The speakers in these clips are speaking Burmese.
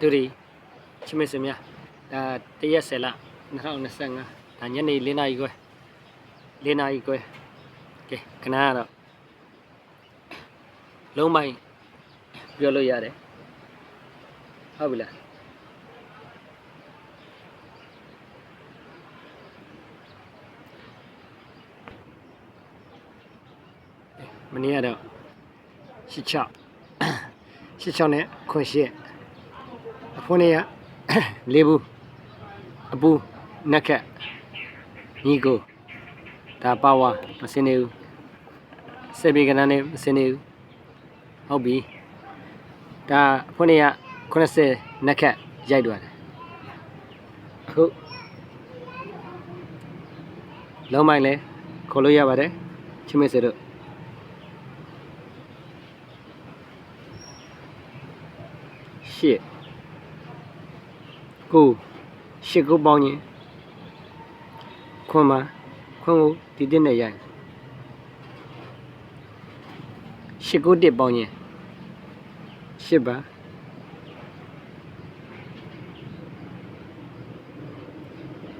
တူရီချစ်မစင်များဒါတရက်10လ2025ဒါညနေ4နာရီခွဲ4နာရီခွဲကဲခဏကတော့လုံးမိုင်းပြောလို့ရတယ်ဟုတ်ပြီလားမနေ့ကတော့ရှစ်ချောက်ရှစ်ချောက်နဲ့ခွန်ရှစ် အဖွန်းလေးကလေးဘူးအပူနက်ခက်ညီကိုဒါပါဝါမစင်းနေဘူးစေဘေကနန်းနဲ့မစင်းနေဘူးဟုတ်ပြီဒါအဖွန်းလေးက80နက်ခက်ရိုက်သွားတယ်အခုလုံးမိုင်းလဲခေါ်လို့ရပါတယ်ချစ်မေစေတို့ရှစ် ကိုရှစ်ကိုပေါင်းရင်ခွန်မှာခွန်ကိုဒီတစ်နဲ့ရိုက်ရှစ်ကိုတစ်ပေါင်းရင်ရှစ်ပါ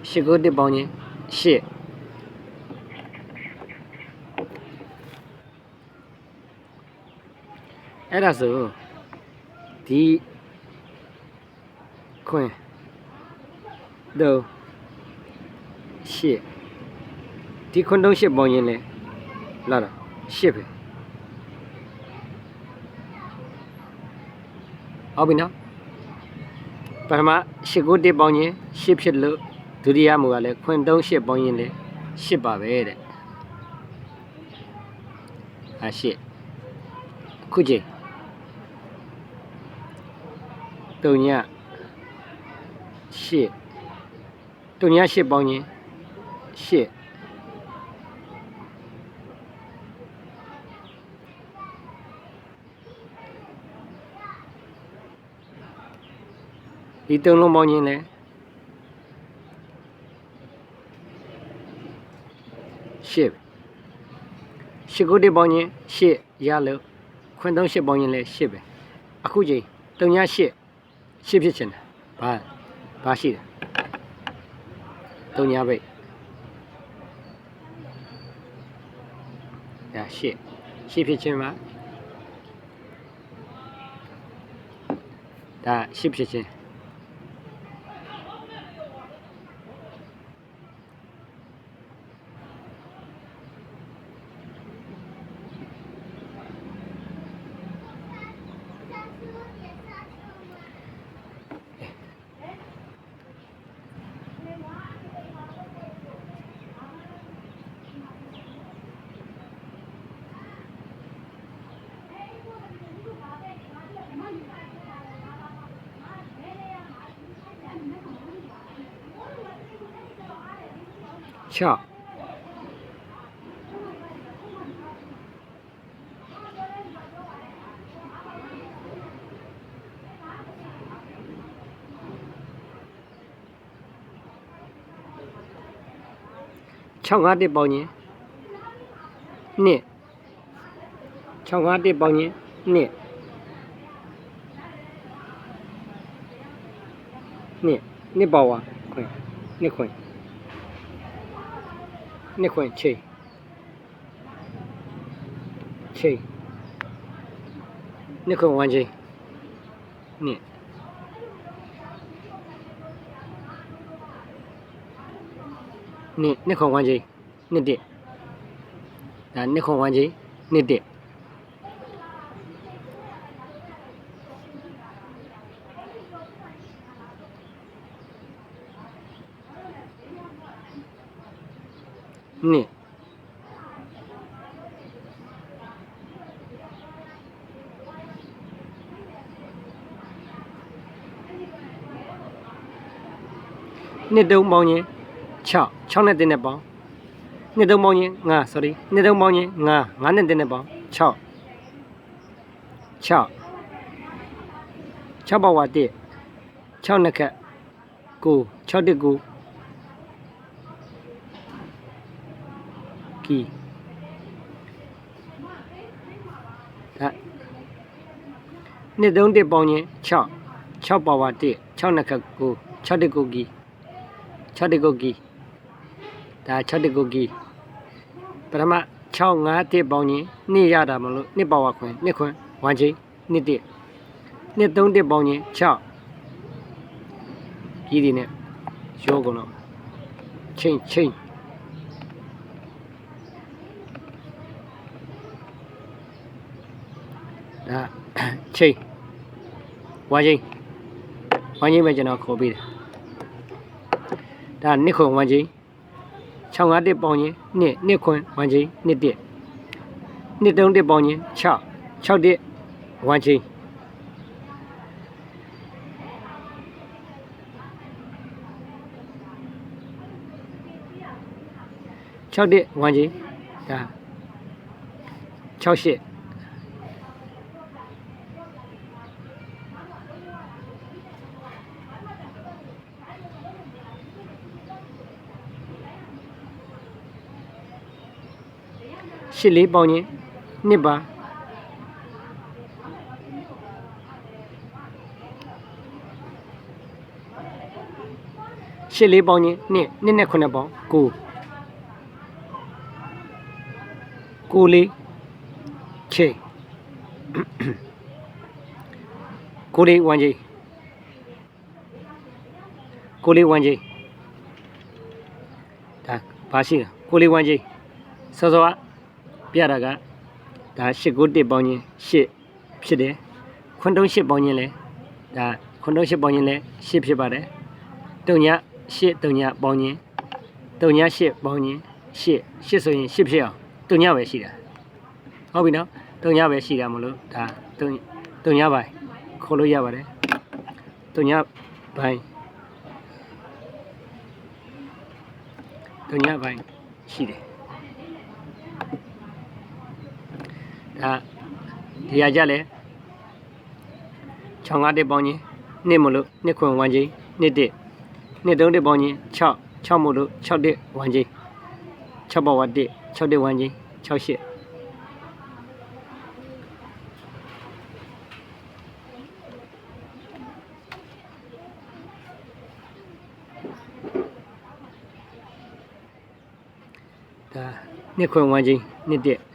ရှစ်ကိုတစ်ပေါင်းရင်ရှစ်အဲ့ဒါဆိုဒီခွင် တော့ရှစ်ဒီခွန်းတုံးရှစ်ပေါင်းရင်လဲလာတော့ရှစ်ပဲဟုတ်ပြီနော်ပထမရှစ်ကိုတစ်ပေါင်းရင်ရှစ်ဖြစ်လို့ဒုတိယမူကလည်းခွန်းတုံးရှစ်ပေါင်းရင်လဲရှစ်ပါပဲတဲ့အာရှစ်ခုချိန်တုံညရှစ် တုံညာရှစ်ပေါင်းရင်ရှစ်ဒီတုံလုံးပေါင်းရင်လည်းရှစ်ရှစ်ကိုတစ်ပေါင်းရင်ရှစ်ရလို့ခွန်းသုံးရှစ်ပေါင်းရင်လည်းရှစ်ပဲအခုချိန်တုံညာရှစ်ရှစ်ဖြစ်ချင်တယ်ဘာဘာရှိတယ် တုံညာပိတ်ဒါရှစ်ရှ ချင်းမှာဒါရှစ်ဖြစ်ချင်း66 5တစ်ပေါင်းရင်နှစ်6 5တစ်ပေါင်းရင်နှစ်နှစ်နှစ်ပေါဝါခွင်နှစ်ခွင် နှစ်ခွင်ချိန်ချိန်နှစ်ခွင်ဝမ်းချိန်နှစ်နှစ်နှစ်ခွင်ဝမ်းချိန်နှစ်တစ်ဒါနှစ်ခွင်ဝမ်းချိန်နှစ်တစ်နှစ် နှစ်တုံးပေါင်းရင်6 6နဲ့တင်းနဲ့ပေါင်းနှစ်တုံးပေါင်းရင်9 sorry နှစ်တုံးပေါင်းရင်9 9နဲ့တင်းနဲ့ပေါင်း6 6 6ပါဝါ1 6နှစ်ခက်9 6တစ်9ကီဒါနှစ်တုံးတစ်ပေါင်းရင်6 6ပါဝါ1 6နှစ်ခတ်ကို6တစ်ကိုကီ 6တစ်ကိုကီဒါ6တစ်ကိုကီပထမ6 5တစ်ပေါင်းရင်နှစ်ရတာမလို့နှစ်ပါဝါခွင်နှစ်ခွင်1ချိန်နှစ်တစ်နှစ်3တစ်ပေါင်းရင်6ကြီးဒီနဲ့ရောကုန်တော့ချိန်ချိန်ဒါချိန်ဝါချင်းဝါချင်းပဲကျွန်တော်ခေါ်ပေးတယ် ဒါနှစ်ခွင်ဝါချင်း6 5တစ်ပေါင်းရင်နှစ်နှစ်ခွင်ဝါချင်းနှစ်တစ်နှစ်3တစ်ပေါင်းရင်6 6တစ်ဝါချင်း6တစ်ဝါချင်းဒါ6 ရှစ်ရှစ်လေးပေါင်းရင်နှစ်ပါရှစ်လေးပေါင်းရင်နှစ်နှစ်နဲ့ခုနှစ်ပေါင်းကိုကိုလေးချိန်ကိုလေးဝမ်းကြီးကိုလေးဝမ်းကြီးဒါဘာရှိလဲကိုလေးဝမ်းကြီးစောစောက ပြတာကဒါရှစ်ကိုတစ်ပေါင်းရင်ရှစ်ဖြစ်တယ်ခွန်းတုံးရှစ်ပေါင်းရင်လဲဒါခွန်းတုံးရှစ်ပေါင်းရင်လဲရှစ်ဖြစ်ပါတယ်တုံညရှစ်တုံညပေါင်းရင်တုံညရှစ်ပေါင်းရင်ရှစ်ရှစ်ဆိုရင်ရှစ်ဖြစ်အောင်တုံညပဲရှိတာဟုတ်ပြီနော်တုံညပဲရှိတာမလို့ဒါတုံတုံညပိုင်းခေါ်လို့ရပါတယ်တုံညပိုင်းတုံညပိုင်းရှိတယ် ဒါဒီဟာကြလဲ6 5တက်ပေါင်းချင်းနှစ်မလို့နှစ်ခွင်1ချင်းနှစ်တက်နှစ်3တက်ပေါင်းချင်း6 6မလို့6တက်1ချင်း6ပါဝတ်တက်6တက်1ချင်း6ရှစ်ဒါနှစ်ခွင်1ချင်းနှစ်တက်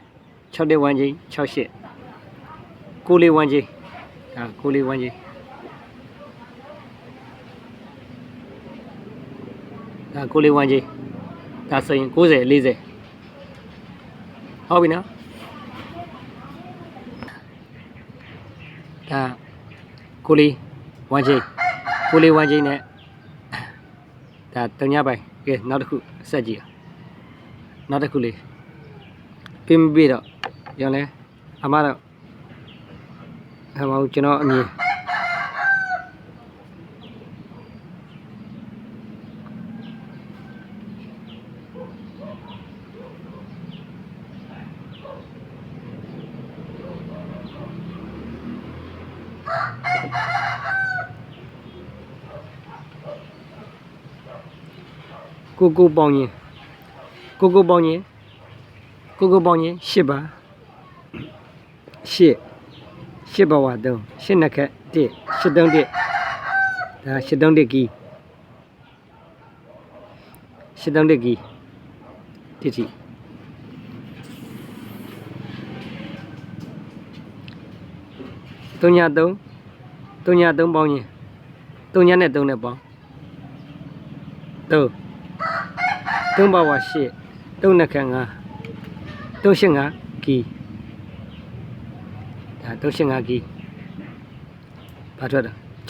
6တက်1ချင်း6ရှစ်ကိုလေး1ချင်းဒါကိုလေး1ချင်းဒါကိုလေး1ချင်းဒါဆိုရင်90 40ဟုတ်ပြီနော်ဒါကိုလေး1ချင်းကိုလေး1ချင်းနဲ့ဒါတညပိုင်းကဲနောက်တစ်ခုဆက်ကြည့်အောင်နောက်တစ်ခုလေးပြင်းမပြတော့ ရောလဲအမတော့အမကျွန်တော်အမြင်ကိုကိုပေါင်းရင်ကိုကိုပေါင်းရင်ကိုကိုပေါင်းရင်၈ပါ ၈၈ဘဝ3၈နှစ်ခက်1 8တုံး1ဒါ8တုံး1ကီ8တုံး1ကီတိတိ3ည3 3ည3ပေါင်းရင်3ညနဲ့3နဲ့ပေါင်း3 3ဘဝ8 3နှစ်ခက်5 385ကီ ဒါ385ကီဘာထွက်တာ68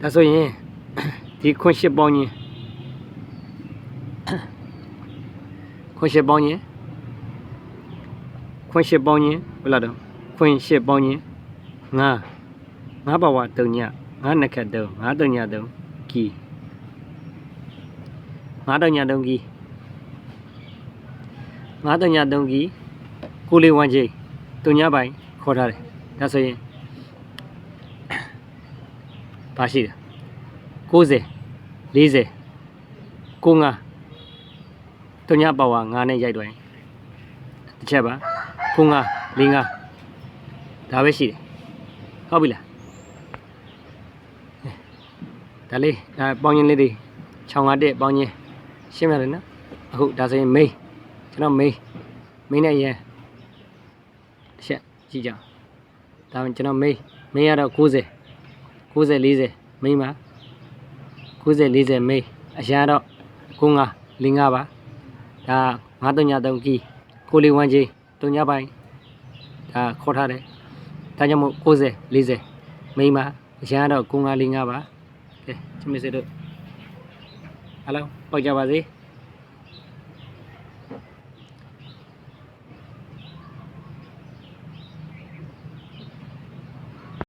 ဒါဆိုရင်ဒီခွန်8ပေါင်းရင်ခွန်8ပေါင်းရင်ခွန်8ပေါင်းရင်ဘယ်လောက်တော့ခွန်8ပေါင်းရင်9 9ပါဝါ3ည9နှစ်ခက်3 9 3ည3ကီ9တည3ကီ9တည3ကီ ကိုလေးဝမ်းချင်းတုံညပိုင်းခေါ်ထားတယ်ဒါဆိုရင်ပါရှိတယ်90 40 95တုံညပါဝါ9နဲ့ရိုက်တော့ရင်တစ်ချက်ပါ95 45ဒါပဲရှိတယ်ဟုတ်ပြီလားဒါလေးဒါပေါင်းရင်လေးတွေ651ပေါင်းရင်ရှင်းမယ်လေနော်အခုဒါဆိုရင်မိန်းကျွန်တော်မိန်းမိန်းနဲ့ရန် တစ်ချက်ကြည့်ကြအောင်ဒါမှကျွန်တော်မိန်းမိန်းကတော့90 90 40မိန်းပါ90 40မိန်းအရန်ကတော့95 45ပါဒါ933ကီကိုလေးဝမ်းကြီးတုံညပိုင်းဒါခေါ်ထားတယ်ဒါကြောင့်မို့90 40မိန်းပါအရန်ကတော့95 45ပါကဲချစ်မစေတို့အားလုံးပေါက်ကြပါစေ